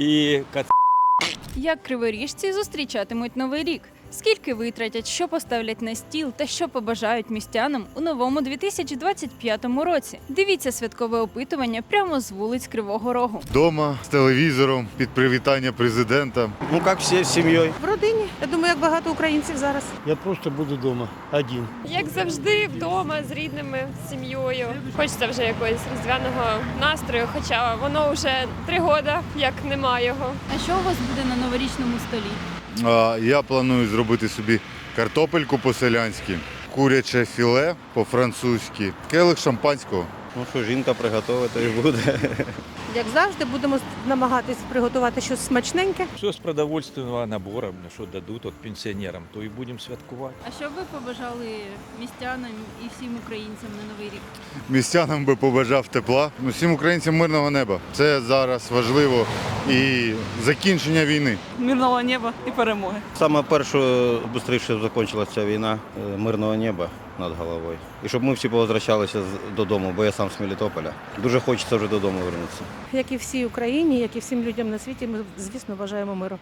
и кац. Як криворіжці зустрічатимуть новий рік? Скільки витратять, що поставлять на стіл та що побажають містянам у новому 2025 році? Дивіться святкове опитування прямо з вулиць Кривого Рогу. Дома з телевізором під привітання президента. Ну, как все с семьей. В родині. Я думаю, як багато українців зараз. Я просто буду вдома один. Як завжди, вдома з рідними, з сім'єю. Хочеться вже якогось різдвяного настрою, хоча воно вже три роки, як нема його. А що у вас буде на новорічному столі? Я планую зробити собі картопельку по-селянськи, куряче філе по-французьки, келих шампанського. Ну, що жінка приготовить, то і буде. Як завжди, будемо намагатись приготувати щось смачненьке. Все с продовольственного набора, мне что дадут от пенсионерам, то и будем святкувати. А що ви побажали містянам і всім українцям на новий рік? Містянам би побажав тепла. Ну, всім українцям мирного неба. Це зараз важливо і закінчення війни. мирного неба і перемоги. Саме перше, швидше закінчилася ця війна, е, мирного неба над головою. І щоб ми всі повозвращалися додому, бо я сам з Мелітополя. Дуже хочеться вже додому повернутися. Як і всій Україні, як і всім людям на світі, ми, звісно, бажаємо миру.